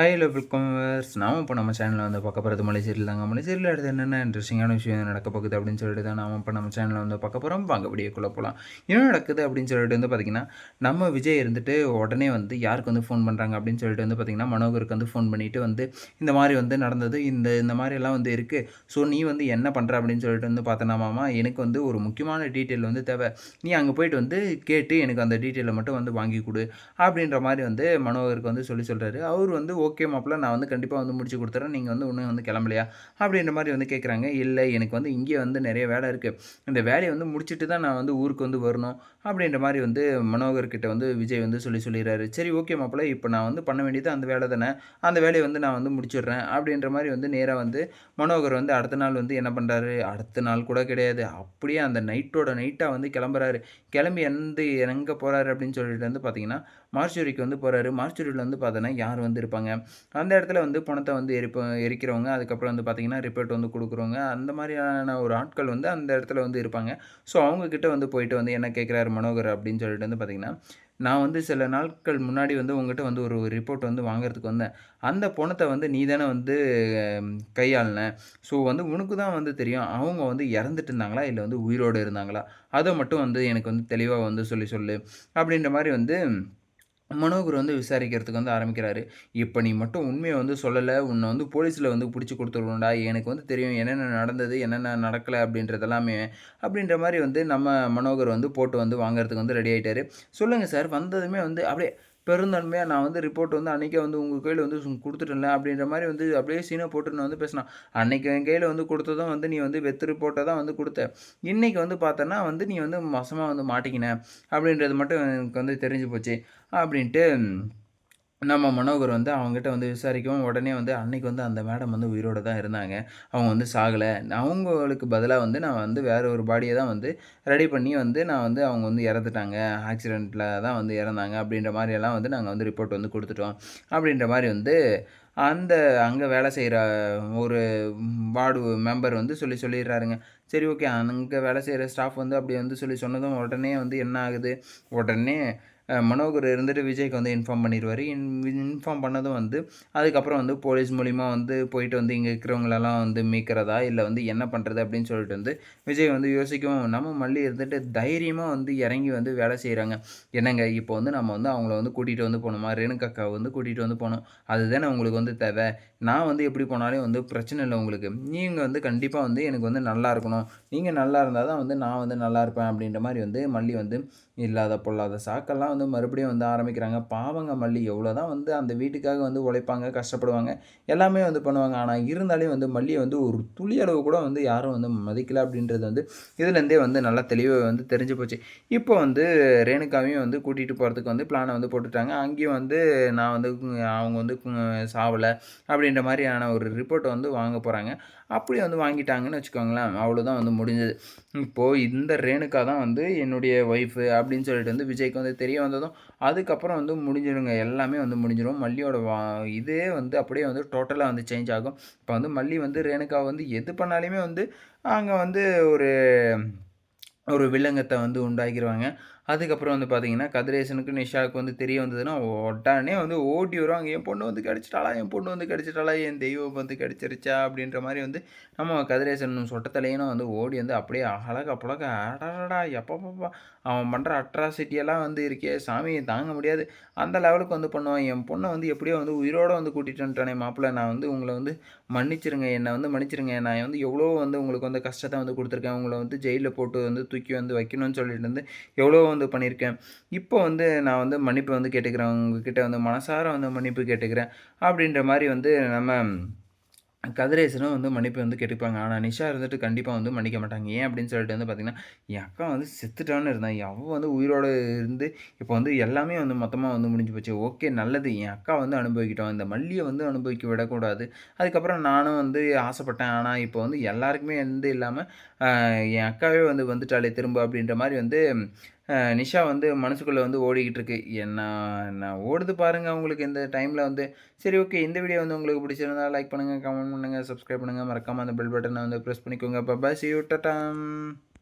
High level welcome நாம இப்போ நம்ம சேனலில் வந்து பார்க்க போகிறது மலைசீரியல் தாங்க. மலை அடுத்து என்னென்ன இன்ட்ரெஸ்டிங்கான விஷயம் நடக்க போகுது அப்படின்னு சொல்லிட்டு தான் நாம் இப்போ நம்ம சேனலில் வந்து பார்க்க போகிறோம் வாங்க வீடியோக்குள்ளே போகலாம் என்ன நடக்குது அப்படின்னு சொல்லிட்டு வந்து பார்த்திங்கன்னா நம்ம விஜய் இருந்துட்டு உடனே வந்து யாருக்கு வந்து ஃபோன் பண்ணுறாங்க அப்படின்னு சொல்லிட்டு வந்து பார்த்திங்கன்னா மனோகருக்கு வந்து ஃபோன் பண்ணிவிட்டு வந்து இந்த மாதிரி வந்து நடந்தது இந்த இந்த மாதிரி எல்லாம் வந்து இருக்குது ஸோ நீ வந்து என்ன பண்ணுற அப்படின்னு சொல்லிட்டு வந்து பார்த்தனா மாமா எனக்கு வந்து ஒரு முக்கியமான டீட்டெயில் வந்து தேவை. நீ அங்கே போயிட்டு வந்து கேட்டு எனக்கு அந்த டீட்டெயிலை மட்டும் வந்து வாங்கி கொடு அப்படின்ற மாதிரி வந்து மனோகருக்கு வந்து சொல்லி சொல்கிறாரு அவர் வந்து ஓகே மாப்பிள்ள நான் வந்து கண்டிப்பாக வந்து முடிச்சு கொடுத்துறேன். நீங்கள் வந்து இன்னும் வந்து கிளம்பலையா? அப்படின்ற மாதிரி வந்து கேட்குறாங்க இல்லை எனக்கு வந்து இங்கே வந்து நிறைய வேலை இருக்குது இந்த வேலையை வந்து முடிச்சுட்டு தான் நான் வந்து ஊருக்கு வந்து வரணும். அப்படின்ற மாதிரி வந்து மனோகர்கிட்ட வந்து விஜய் வந்து சொல்லி சொல்லிடுறாரு. சரி ஓகே மாப்பிள்ள இப்போ நான் வந்து பண்ண வேண்டியது அந்த வேலை தானே. அந்த வேலையை வந்து நான் வந்து முடிச்சிடுறேன். அப்படின்ற மாதிரி வந்து நேராக வந்து மனோகர் வந்து அடுத்த நாள் வந்து என்ன பண்ணுறாரு அடுத்த நாள் கூட கிடையாது. அப்படியே அந்த நைட்டோட நைட்டாக வந்து கிளம்புறாரு. கிளம்பி எந்த எங்கே போகிறாரு அப்படின்னு சொல்லிட்டு வந்து பார்த்தீங்கன்னா மார்ச்சுரிக்கு வந்து போகிறாரு மார்ச்சுரியில் வந்து பார்த்தோன்னா யார் வந்து இருப்பாங்க? அந்த இடத்துல வந்து பணத்தை வந்து எரிப்ப எரிக்கிறவங்க அதுக்கப்புறம் வந்து பார்த்திங்கன்னா ரிப்போர்ட் வந்து கொடுக்குறவங்க அந்த மாதிரியான ஒரு ஆட்கள் வந்து அந்த இடத்துல வந்து இருப்பாங்க. ஸோ அவங்கக்கிட்ட வந்து போயிட்டு வந்து என்ன கேட்குறாரு மனோகர் அப்படின்னு சொல்லிட்டு வந்து பார்த்திங்கன்னா நான் வந்து சில நாட்கள் முன்னாடி வந்து உங்கள்கிட்ட வந்து ஒரு ரிப்போர்ட் வந்து வாங்குறதுக்கு வந்தேன். அந்த பணத்தை வந்து நீ தானே வந்து கையாளின. ஸோ வந்து உனக்கு தான் வந்து தெரியும். அவங்க வந்து இறந்துட்டு இருந்தாங்களா? இல்லை வந்து உயிரோடு இருந்தாங்களா? அதை மட்டும் வந்து எனக்கு வந்து தெளிவாக வந்து சொல்லி சொல்லு. அப்படின்ற மாதிரி வந்து மனோகர் வந்து விசாரிக்கிறதுக்கு வந்து ஆரம்பிக்கிறாரு. இப்போ நீ மட்டும் உண்மையை வந்து சொல்லலை உன்னை வந்து போலீஸில் வந்து பிடிச்சி கொடுத்துருவோம்டா எனக்கு வந்து தெரியும் என்னென்ன நடந்தது என்னென்ன நடக்கலை அப்படின்றதெல்லாமே அப்படின்ற மாதிரி வந்து நம்ம மனோகர் வந்து போட்டு வந்து வாங்குறதுக்கு வந்து ரெடி ஆகிட்டாரு சொல்லுங்கள் சார் வந்ததுமே வந்து அப்படியே பெருந்தன்மையாக நான் வந்து ரிப்போர்ட் வந்து அன்றைக்கே வந்து உங்கள் கையில் வந்து கொடுத்துட்டேன்ல அப்படின்ற மாதிரி வந்து அப்படியே சீனை போட்டு நான் வந்து பேசினான். அன்றைக்கி என் கையில் வந்து கொடுத்ததும் வந்து நீ வந்து வெத்து ரிப்போர்ட்டை தான் வந்து கொடுத்த. இன்றைக்கி வந்து பார்த்தோன்னா வந்து நீ வந்து மோசமாக வந்து மாட்டிக்கின அப்படின்றது மட்டும் எனக்கு வந்து தெரிஞ்சு போச்சு அப்படின்ட்டு நம்ம மனோகர் வந்து அவங்ககிட்ட வந்து விசாரிக்கவும் உடனே வந்து அன்னைக்கு வந்து அந்த மேடம் வந்து உயிரோடு தான் இருந்தாங்க. அவங்க வந்து சாகலை. அவங்களுக்கு பதிலாக வந்து நான் வந்து வேறு ஒரு பாடியை தான் வந்து ரெடி பண்ணி வந்து நான் வந்து அவங்க வந்து இறந்துட்டாங்க. ஆக்சிடெண்ட்டில் தான் வந்து இறந்தாங்க அப்படின்ற மாதிரியெல்லாம் வந்து நாங்கள் வந்து ரிப்போர்ட் வந்து கொடுத்துட்டோம். அப்படின்ற மாதிரி வந்து அந்த அங்கே வேலை செய்கிற ஒரு வார்டு மெம்பர் வந்து சொல்லி சொல்லிடுறாருங்க. சரி ஓகே அங்கே வேலை செய்கிற ஸ்டாஃப் வந்து அப்படி வந்து சொல்லி சொன்னதும் உடனே வந்து என்ன ஆகுது? உடனே மனோகர் இருந்துட்டு விஜய்க்கு வந்து இன்ஃபார்ம் பண்ணிடுவார் இன் இன்ஃபார்ம் பண்ணதும் வந்து அதுக்கப்புறம் வந்து போலீஸ் மூலிமா வந்து போயிட்டு வந்து இங்கே இருக்கிறவங்களெல்லாம் வந்து மீக்கிறதா இல்லை வந்து என்ன பண்ணுறது அப்படின்னு சொல்லிட்டு வந்து விஜய் வந்து யோசிக்கவும் நம்ம மல்லி இருந்துட்டு தைரியமாக வந்து இறங்கி வந்து வேலை செய்கிறாங்க என்னங்க இப்போ வந்து நம்ம வந்து அவங்கள வந்து கூட்டிகிட்டு வந்து போகணுமா? ரேணுகாக்காவை வந்து கூட்டிகிட்டு வந்து போகணும். அதுதானே உங்களுக்கு வந்து தேவை. நான் வந்து எப்படி போனாலும் வந்து பிரச்சனை இல்லை உங்களுக்கு. நீங்கள் வந்து கண்டிப்பாக வந்து எனக்கு வந்து நல்லா இருக்கணும். நீங்கள் நல்லா இருந்தால் தான் வந்து நான் வந்து நல்லா இருப்பேன் அப்படின்ற மாதிரி வந்து மல்லி வந்து இல்லாத பொல்லாத சாக்கெல்லாம் வந்து மறுபடியும் வந்து ஆரம்பிக்கிறாங்க. பாவங்க மல்லி எவ்வளோ தான் வந்து அந்த வீட்டுக்காக வந்து உழைப்பாங்க கஷ்டப்படுவாங்க. எல்லாமே வந்து பண்ணுவாங்க. ஆனால் இருந்தாலே வந்து மல்லியை வந்து ஒரு துளி அளவு கூட வந்து யாரும் வந்து மதிக்கல அப்படின்றது வந்து இதுலேருந்தே வந்து நல்லா தெளிவாக வந்து தெரிஞ்சு போச்சு. இப்போ வந்து ரேணுகாவையும் வந்து கூட்டிகிட்டு போகிறதுக்கு வந்து பிளானை வந்து போட்டுட்டாங்க. அங்கேயும் வந்து நான் வந்து அவங்க வந்து சாவலை அப்படின்ற மாதிரியான ஒரு ரிப்போர்ட்டை வந்து வாங்க போகிறாங்க அப்படி வந்து வாங்கிட்டாங்கன்னு வச்சுக்கோங்களேன். அவ்வளோதான் வந்து முடிஞ்சது. இப்போது இந்த ரேணுக்கா தான் வந்து என்னுடைய ஒய்ஃபு அப்படின்னு சொல்லிட்டு வந்து விஜய்க்கு வந்து தெரிய வந்ததும் அதுக்கப்புறம் வந்து முடிஞ்சிடுங்க. எல்லாமே வந்து முடிஞ்சிடும். மல்லியோட வா இதே வந்து அப்படியே வந்து டோட்டலாக வந்து சேஞ்ச் ஆகும். இப்போ வந்து மல்லி வந்து ரேணுகா வந்து எது பண்ணாலுமே வந்து அங்கே வந்து ஒரு ஒரு வில்லங்கத்தை வந்து உண்டாக்கிடுவாங்க அதுக்கப்புறம் வந்து பார்த்தீங்கன்னா கதிரேசனுக்கு நிஷாவுக்கு வந்து தெரிய வந்ததுன்னா உடனே வந்து ஓட்டி வருவாங்க. என் பொண்ணு வந்து கிடச்சிட்டாளா? என் பொண்ணு வந்து கிடச்சிட்டாளா? என் தெய்வம் வந்து கிடச்சிருச்சா? அப்படின்ற மாதிரி வந்து நம்ம கதிரேசன் சொட்டத்தலையனும் வந்து ஓடி வந்து அப்படியே அழகா புழக அடடா எப்பப்பா அவன் பண்ணுற அட்ராசிட்டியெல்லாம் வந்து இருக்கே சாமியை தாங்க முடியாது. அந்த லெவலுக்கு வந்து பண்ணுவான். என் பொண்ணை வந்து எப்படியோ வந்து உயிரோடு வந்து கூட்டிகிட்டு வந்துட்டானே மாப்பிள்ளை. நான் வந்து உங்களை வந்து மன்னிச்சிருங்க. என்னை வந்து மன்னிச்சிருங்க. நான் வந்து எவ்வளோ வந்து உங்களுக்கு வந்து கஷ்டத்தை வந்து கொடுத்துருக்கேன். உங்களை வந்து ஜெயிலில் போட்டு வந்து தூக்கி வந்து வைக்கணும்னு சொல்லிட்டு வந்து எவ்வளோ வந்து பண்ணியிருக்கேன். இப்போ வந்து நான் வந்து மன்னிப்பு வந்து கேட்டுக்கிறேன். உங்ககிட்ட வந்து மனசார வந்து மன்னிப்பு கேட்டுக்கிறேன். அப்படின்ற மாதிரி வந்து நம்ம கதிரேசனும் வந்து மன்னிப்பு வந்து கேட்டுப்பாங்க. ஆனால் நிஷா இருந்துட்டு கண்டிப்பாக வந்து மன்னிக்க மாட்டாங்க. ஏன் அப்படின்னு சொல்லிட்டு வந்து பார்த்திங்கன்னா என் அக்கா வந்து செத்துட்டான்னு இருந்தான். அவள் வந்து உயிரோடு இருந்து இப்போ வந்து எல்லாமே வந்து மொத்தமாக வந்து முடிஞ்சு போச்சு. ஓகே நல்லது. என் அக்கா வந்து அனுபவிக்கிட்டோம். இந்த மல்லியை வந்து அனுபவிக்க விடக்கூடாது. அதுக்கப்புறம் நானும் வந்து ஆசைப்பட்டேன். ஆனால் இப்போ வந்து எல்லாருக்குமே வந்து இல்லாமல் என் அக்காவே வந்து வந்துட்டாலே திரும்ப அப்படின்ற மாதிரி வந்து நிஷா வந்து மனசுக்குள்ளே வந்து ஓடிக்கிட்டு இருக்கு என்ன நான் ஓடுது பாருங்கள் உங்களுக்கு இந்த டைமில் வந்து. சரி ஓகே இந்த வீடியோ வந்து உங்களுக்கு பிடிச்சிருந்தா லைக் பண்ணுங்கள் கமெண்ட் பண்ணுங்கள் சப்ஸ்கிரைப் பண்ணுங்கள் மறக்காமல் அந்த பெல் பட்டனை வந்து ப்ரெஸ் பண்ணிக்கோங்க. Papa C you